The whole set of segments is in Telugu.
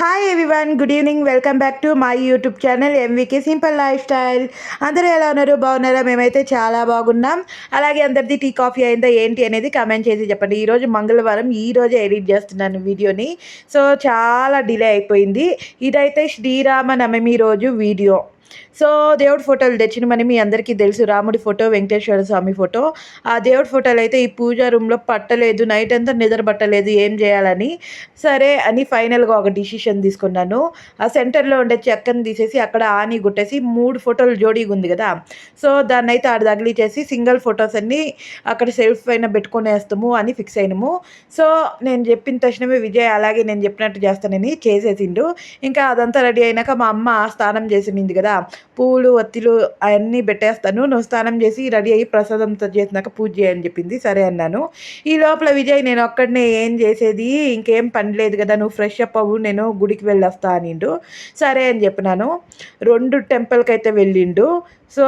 Hi everyone good evening welcome back to my YouTube channel MVK simple lifestyle అందరూ ఎలా ఉన్నారు? బాగున్నారా? మేమైతే చాలా బాగున్నాం. అలాగే అందరిది టీ కాఫీ అయిందా ఏంటి అనేది కమెంట్ చేసి చెప్పండి. ఈరోజు మంగళవారం ఈరోజే ఎడిట్ చేస్తున్నాను వీడియోని. సో చాలా డిలే అయిపోయింది. ఇదైతే శ్రీరామ నవమి రోజు వీడియో. సో దేవుడి ఫోటోలు తెచ్చినమని మీ అందరికీ తెలుసు. రాముడి ఫోటో వెంకటేశ్వర స్వామి ఫోటో. ఆ దేవుడి ఫోటోలు అయితే ఈ పూజా రూమ్లో పట్టలేదు. నైట్ అంతా నిద్ర పట్టలేదు. ఏం చేయాలని? సరే అని ఫైనల్గా ఒక డిసిషన్ తీసుకున్నాను. ఆ సెంటర్లో ఉండే చెక్కని తీసేసి అక్కడ ఆని గుట్టేసి మూడు ఫోటోలు జోడీగా ఉంది కదా. సో దాన్ని అయితే ఆడ తగిలిచేసి సింగిల్ ఫొటోస్ అన్ని అక్కడ సెల్ఫ్ పైన పెట్టుకునేస్తాము అని ఫిక్స్ అయినాము. సో నేను చెప్పిన తక్షణమే విజయ్ అలాగే నేను చెప్పినట్టు చేస్తానని చేసేసిండు. ఇంకా అదంతా రెడీ అయినాక మా అమ్మ స్నానం చేసింది కదా. పూలు వత్తిలు అవన్నీ పెట్టేస్తాను. నువ్వు స్నానం చేసి రెడీ అయ్యి ప్రసాదంతో చేసినాక పూజ చేయని చెప్పింది. సరే అన్నాను. ఈ లోపల విజయ్ నేను ఒక్కడనే ఏం చేసేది? ఇంకేం పని లేదు కదా నువ్వు ఫ్రెష్ అప్ అవ్వు నేను గుడికి వెళ్ళొస్తా అనిండు. సరే అని చెప్పినాను. రెండు టెంపుల్కి అయితే వెళ్ళిండు. సో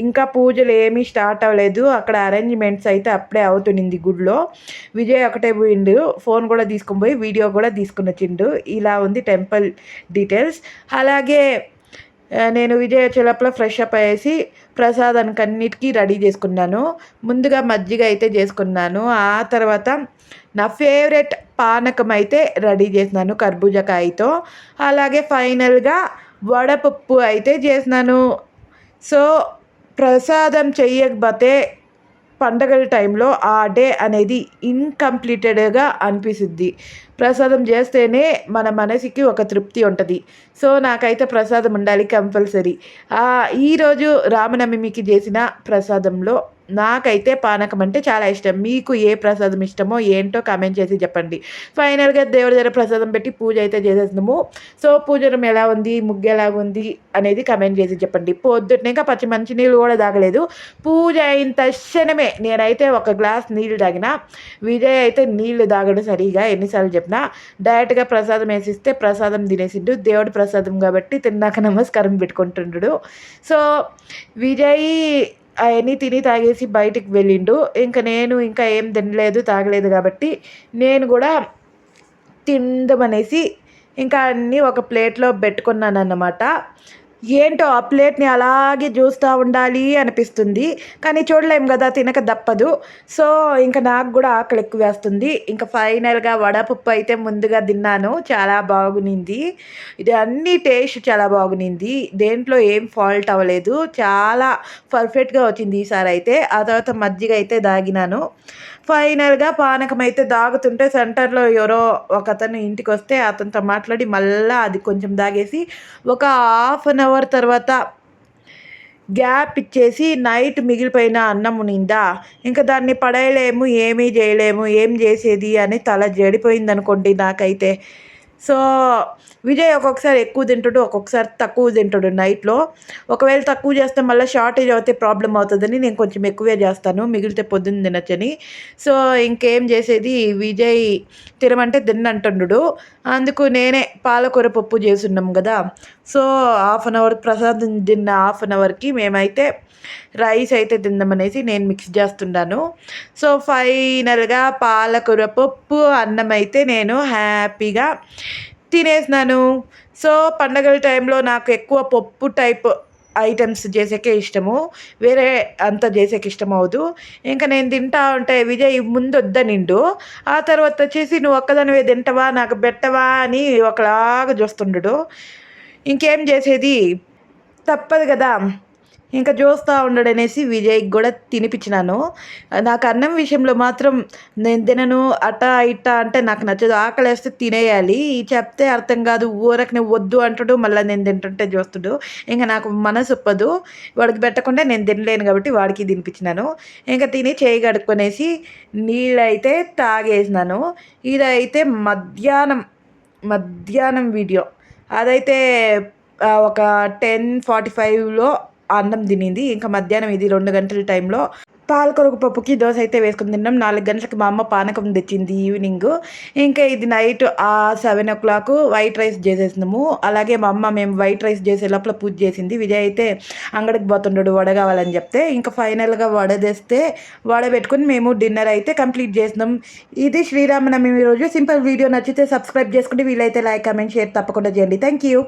ఇంకా పూజలు ఏమీ స్టార్ట్ అవ్వలేదు. అక్కడ అరేంజ్మెంట్స్ అయితే అప్పుడే అవుతుంది గుడిలో. విజయ్ ఒకటే పోయిండు. ఫోన్ కూడా తీసుకొని పోయి వీడియో కూడా తీసుకుని వచ్చిండు. ఇలా ఉంది టెంపుల్ డీటెయిల్స్ అలాగే నేను విజయ చిలపలో ఫ్రెష్ అప్ అయ్యేసి ప్రసాదానికి అన్నిటికీ రెడీ చేసుకున్నాను. ముందుగా మజ్జిగ అయితే చేసుకున్నాను. ఆ తర్వాత నా ఫేవరెట్ పానకం అయితే రెడీ చేసినాను కర్బూజకాయతో అలాగే ఫైనల్గా వడపప్పు అయితే చేసినాను. సో ప్రసాదం చెయ్యకపోతే పండగల టైంలో ఆ డే అనేది ఇన్కంప్లీటెడ్గా అనిపిస్తుంది. ప్రసాదం చేస్తేనే మన మనసుకి ఒక తృప్తి ఉంటుంది. సో నాకైతే ప్రసాదం ఉండాలి కంపల్సరీ. ఈరోజు రామనవమికి చేసిన ప్రసాదంలో నాకైతే పానకం అంటే చాలా ఇష్టం. మీకు ఏ ప్రసాదం ఇష్టమో ఏంటో కామెంట్ చేసి చెప్పండి. ఫైనల్గా దేవుడి దగ్గర ప్రసాదం పెట్టి పూజ అయితే చేసేస్తున్నాము. సో పూజనం ఎలా ఉంది? ముగ్గు ఎలా ఉంది? అనేది కమెంట్ చేసి చెప్పండి. పొద్దున్నే ఇంకా పచ్చి మంచి నీళ్ళు కూడా తాగలేదు. పూజ అయిన తక్షణమే నేనైతే ఒక గ్లాస్ నీళ్ళు తాగిన విజయ్ అయితే నీళ్ళు తాగడం సరిగా ఎన్నిసార్లు చెప్పినా డైరెక్ట్గా ప్రసాదం వేసిస్తే ప్రసాదం తినేసిండు. దేవుడి ప్రసాదం కాబట్టి తిన్నాక నమస్కారం పెట్టుకుంటుండడు సో విజయ్ అవన్నీ తిని తాగేసి బయటికి వెళ్ళిండు. ఇంకా నేను ఇంకా ఏం తినలేదు తాగలేదు కాబట్టి నేను కూడా తిందమనేసి ఇంకా అన్నీ ఒక ప్లేట్లో పెట్టుకున్నాను అన్నమాట ఏంటో ఆ ప్లేట్ని అలాగే చూస్తూ ఉండాలి అనిపిస్తుంది. కానీ చూడలేం కదా తినక దప్పదు సో ఇంకా నాకు కూడా ఆకలి ఎక్కువ వేస్తుంది. ఇంకా ఫైనల్గా వడపప్పు అయితే ముందుగా తిన్నాను. చాలా బాగునింది. ఇది అన్ని టేస్ట్ చాలా బాగునింది. దేంట్లో ఏం ఫాల్ట్ అవ్వలేదు. చాలా పర్ఫెక్ట్గా వచ్చింది ఈసారి అయితే. ఆ తర్వాత మజ్జిగ అయితే దాగినాను. ఫైనల్గా పానకం అయితే దాగుతుంటే సెంటర్లో ఎవరో ఒక అతను ఇంటికి వస్తే అతనితో మాట్లాడి మళ్ళీ అది కొంచెం దాగేసి ఒక హాఫ్ అన్ అవర్ తర్వాత గ్యాప్ ఇచ్చేసి నైట్ మిగిలిపోయిన అన్నం ఉనిందా ఇంకా దాన్ని పడేయలేము ఏమీ చేయలేము ఏం చేసేది అని తల జడిపోయింది అనుకోండి నాకైతే. సో విజయ్ ఒక్కొక్కసారి ఎక్కువ తింటాడు ఒక్కొక్కసారి తక్కువ తింటాడు నైట్లో. ఒకవేళ తక్కువ చేస్తే మళ్ళీ షార్టేజ్ అవుతే ప్రాబ్లం అవుతుందని నేను కొంచెం ఎక్కువే చేస్తాను మిగిలితే పొద్దున్న తినచ్చని. సో ఇంకేం చేసేది? విజయ్ తినమంటే తిన్నంటుండు. అందుకు నేనే పాలకూర పప్పు చేసున్నాం కదా. సో హాఫ్ అన్ అవర్ ప్రసాదం తిన్న హాఫ్ అన్ అవర్కి మేమైతే రైస్ అయితే తిందామనేసి నేను మిక్స్ చేస్తున్నాను. సో ఫైనల్గా పాలకూర పప్పు అన్నం అయితే నేను హ్యాపీగా తినేసినాను. సో పండగల టైంలో నాకు ఎక్కువ పప్పు టైప్ ఐటమ్స్ చేసేకే ఇష్టము. వేరే అంత చేసేకి ఇష్టం అవదు ఇంకా నేను తింటా ఉంటే విజయ్ ముందు వద్ద నిండు. ఆ తర్వాత వచ్చేసి నువ్వు ఒక్కదానివే తింటావా? నాకు పెట్టవా? అని ఒకలాగా చూస్తుండడు. ఇంకేం చేసేది? తప్పదు కదా. ఇంకా చూస్తూ ఉండడనేసి విజయ్కి కూడా తినిపించినాను. నాకు అన్నం విషయంలో మాత్రం నేను తినను అట ఇట అంటే నాకు నచ్చదు. ఆకలి వేస్తే తినేయాలి చెప్తే అర్థం కాదు. ఊరకనే వద్దు అంటాడు మళ్ళీ నేను తింటుంటే చూస్తుడు ఇంకా నాకు మనసు ఒప్పదు. వాడికి పెట్టకుండా నేను తినలేను కాబట్టి వాడికి తినిపించినాను. ఇంకా తిని చేయి కడుక్కునేసి నీళ్ళైతే తాగేసినాను. ఇదైతే మధ్యాహ్నం మధ్యాహ్నం వీడియో. అదైతే ఒక టెన్ ఫార్టీ ఫైవ్లో అన్నం తినింది. ఇంకా మధ్యాహ్నం ఇది రెండు గంటల టైంలో పాలకొరకు పప్పుకి దోశ అయితే వేసుకుని తిన్నాం. నాలుగు గంటలకు మా అమ్మ పానకం తెచ్చింది ఈవినింగ్. ఇంకా ఇది నైట్ ఆ seven o'clock white rice చేసేసినాము. అలాగే మా అమ్మ మేము వైట్ రైస్ చేసే లోపల పూజ చేసింది. విజయ్ అయితే అంగడికి పోతుండడు వడ కావాలని చెప్తే. ఇంకా ఫైనల్గా వడ తెస్తే వడ పెట్టుకుని మేము డిన్నర్ అయితే కంప్లీట్ చేసినాం. ఇది శ్రీరామనవమి రోజు. సింపుల్ వీడియో నచ్చితే సబ్స్క్రైబ్ చేసుకుంటే వీలైతే లైక్ కమెంట్ షేర్ తప్పకుండా చేయండి. Thank you.